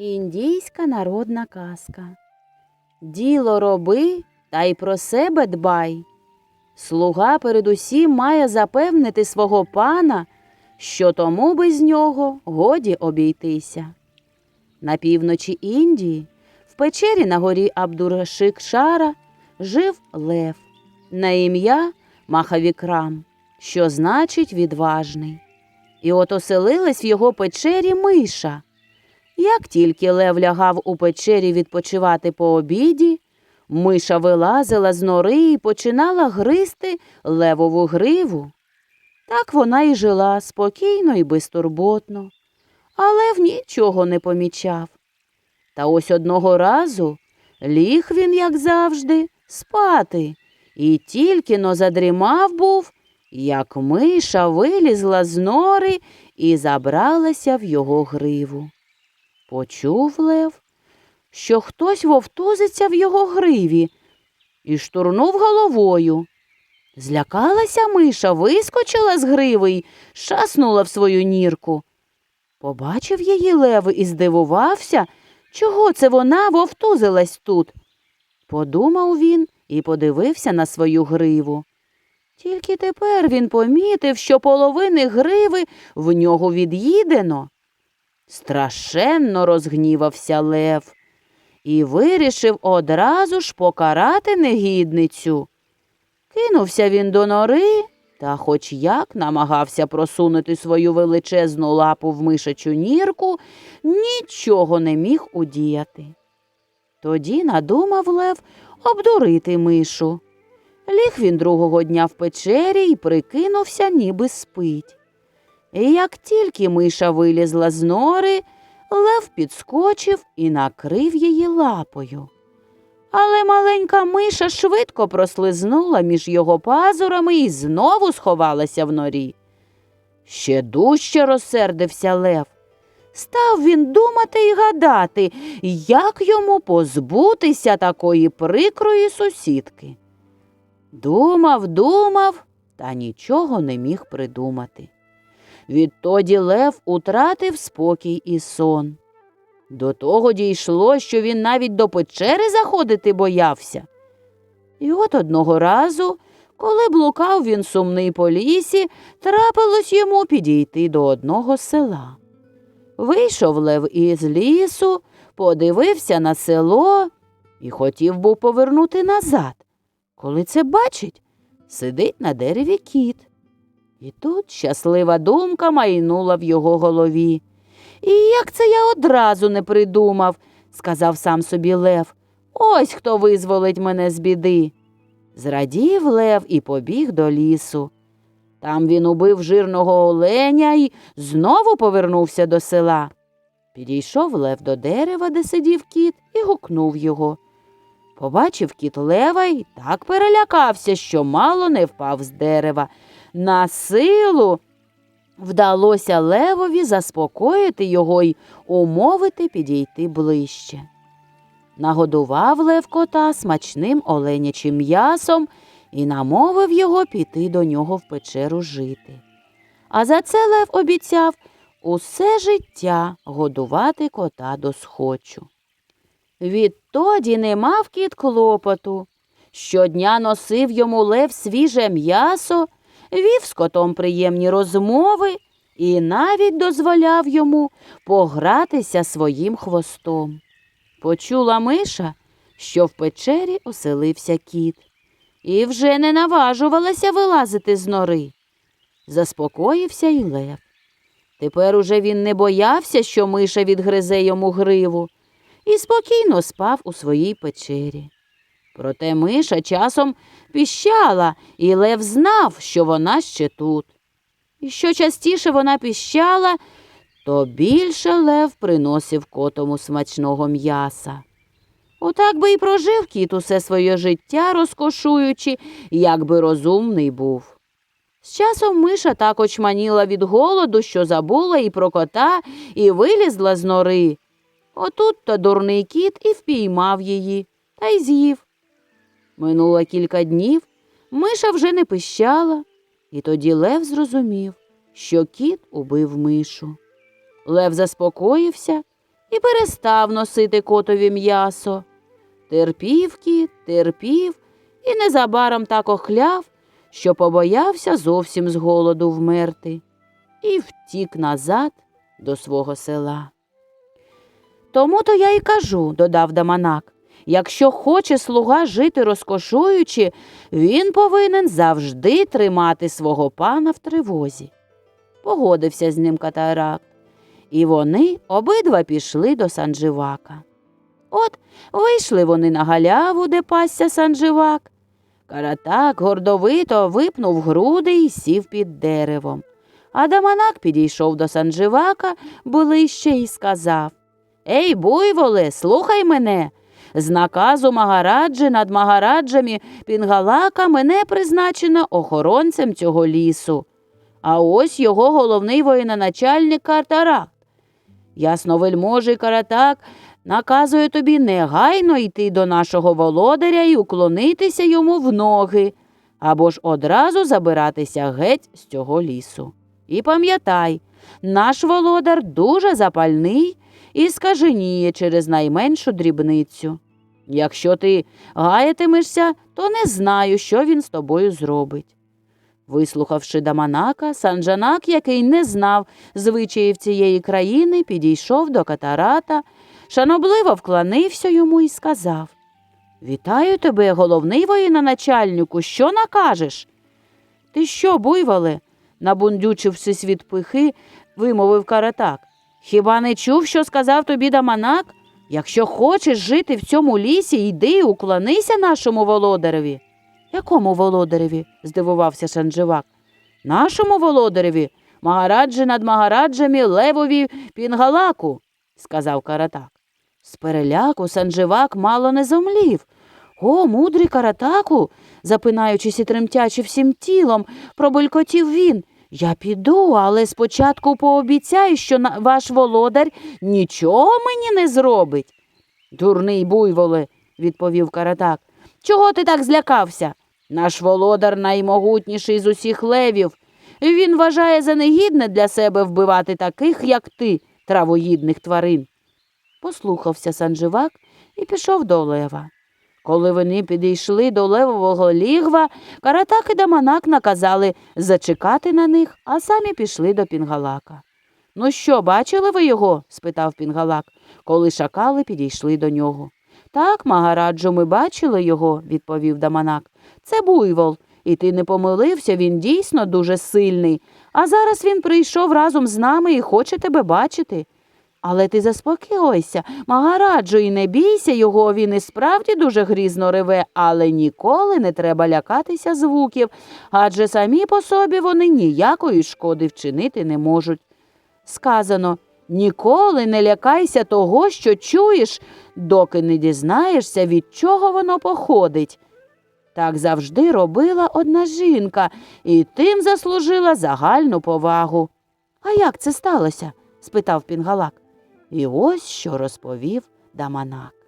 Індійська народна казка. Діло роби та й про себе дбай. Слуга передусім має запевнити свого пана, що тому без нього годі обійтися. На півночі Індії, в печері на горі Абдуршикшара, жив Лев на ім'я Махавікрам, що значить відважний. І от оселилась в його печері миша. Як тільки Лев лягав у печері відпочивати по обіді, миша вилазила з нори і починала гризти левову гриву. Так вона і жила спокійно і безтурботно, а лев нічого не помічав. Та ось одного разу ліг він, як завжди, спати, і тільки но задрімав був, як миша вилізла з нори і забралася в його гриву. Почув Лев, що хтось вовтузиться в його гриві і штурнув головою. Злякалася миша, вискочила з гриви й шаснула в свою нірку. Побачив її лев і здивувався, чого це вона вовтузилась тут. Подумав він і подивився на свою гриву. Тільки тепер він помітив, що половини гриви в нього від'їдено. Страшенно розгнівався Лев і вирішив одразу ж покарати негідницю. Кинувся він до нори та хоч як намагався просунути свою величезну лапу в мишачу нірку, нічого не міг удіяти. Тоді надумав Лев обдурити мишу. Ліг він другого дня в печері і прикинувся, ніби спить. Як тільки миша вилізла з нори, лев підскочив і накрив її лапою. Але маленька миша швидко прослизнула між його пазурами і знову сховалася в норі. Ще дужче розсердився лев. Став він думати і гадати, як йому позбутися такої прикрої сусідки. Думав, думав, та нічого не міг придумати. Відтоді Лев утратив спокій і сон. До того дійшло, що він навіть до печери заходити боявся. І от одного разу, коли блукав він сумний по лісі, трапилось йому підійти до одного села. Вийшов Лев із лісу, подивився на село і хотів був повернути назад. Коли це бачить, сидить на дереві кіт. І тут щаслива думка майнула в його голові. І як це я одразу не придумав, сказав сам собі Лев. Ось хто визволить мене з біди. Зрадів Лев і побіг до лісу. Там він убив жирного оленя і знову повернувся до села. Підійшов Лев до дерева, де сидів кіт, і гукнув його. Побачив кіт лева і так перелякався, що мало не впав з дерева. На силу вдалося левові заспокоїти його й умовити підійти ближче. Нагодував лев кота смачним оленячим м'ясом і намовив його піти до нього в печеру жити. А за це лев обіцяв усе життя годувати кота до схочу. Відтоді не мав кіт клопоту. Щодня носив йому лев свіже м'ясо, вів з котом приємні розмови і навіть дозволяв йому погратися своїм хвостом. Почула миша, що в печері оселився кіт, і вже не наважувалася вилазити з нори. Заспокоївся й лев. Тепер уже він не боявся, що миша відгризе йому гриву, і спокійно спав у своїй печері. Проте миша часом піщала, і Лев знав, що вона ще тут. І що частіше вона піщала, то більше Лев приносив котому смачного м'яса. Отак би і прожив кіт усе своє життя, розкошуючи, як би розумний був. З часом миша так очманіла від голоду, що забула і про кота, і вилізла з нори. Отут то дурний кіт і впіймав її та й з'їв. Минуло кілька днів, миша вже не пищала, і тоді Лев зрозумів, що кіт убив мишу. Лев заспокоївся і перестав носити котові м'ясо. Терпів кіт, терпів і незабаром так охляв, що побоявся зовсім з голоду вмерти, і втік назад до свого села. Тому то я й кажу, додав Даманак, якщо хоче слуга жити розкошуючи, він повинен завжди тримати свого пана в тривозі. Погодився з ним катарак, і вони обидва пішли до Санживака. От вийшли вони на галяву, де пасся Санживак. Каратак гордовито випнув груди і сів під деревом. А Даманак підійшов до Санживака ближче і сказав Ей, буйволе, слухай мене. З наказу Магараджі над Магараджами Пінгалака мене призначено охоронцем цього лісу. А ось його головний воєноначальник Картарак. Ясновельможий Каратак наказує тобі негайно йти до нашого володаря і уклонитися йому в ноги, або ж одразу забиратися геть з цього лісу. І пам'ятай, наш володар дуже запальний і скаженіє через найменшу дрібницю. Якщо ти гаятимешся, то не знаю, що він з тобою зробить. Вислухавши Даманака, Санджанак, який не знав звичаїв цієї країни, підійшов до катарата, шанобливо вклонився йому і сказав Вітаю тебе, головний воєноначальнику, що накажеш? Ти що, буйволе? набундючившись від пихи, вимовив каратак. Хіба не чув, що сказав тобі Даманак? Якщо хочеш жити в цьому лісі, йди і уклонися нашому володареві. Якому володареві? здивувався Шандживак. Нашому володареві, Магараджі над Магараджами левові Пінгалаку, сказав Каратак. З переляку Сандживак мало не зомлів. О, мудрий Каратаку, запинаючись і тремтячи всім тілом, пробулькотів він. Я піду, але спочатку пообіцяй, що ваш володар нічого мені не зробить. Дурний буйволе, відповів Каратак. Чого ти так злякався? Наш володар наймогутніший з усіх левів. Він вважає за негідне для себе вбивати таких, як ти, травоїдних тварин. Послухався Санживак і пішов до лева. Коли вони підійшли до левового лігва, Каратак і Даманак наказали зачекати на них, а самі пішли до Пінгалака. Ну що, бачили ви його? спитав Пінгалак, коли шакали підійшли до нього. Так, Магараджо, ми бачили його, відповів Даманак. Це буйвол, і ти не помилився, він дійсно дуже сильний. А зараз він прийшов разом з нами і хоче тебе бачити. Але ти заспокойся, Магараджо, і не бійся його, він і справді дуже грізно реве, але ніколи не треба лякатися звуків, адже самі по собі вони ніякої шкоди вчинити не можуть. Сказано ніколи не лякайся того, що чуєш, доки не дізнаєшся, від чого воно походить. Так завжди робила одна жінка і тим заслужила загальну повагу. А як це сталося? спитав Пінгалак. І ось що розповів Даманак.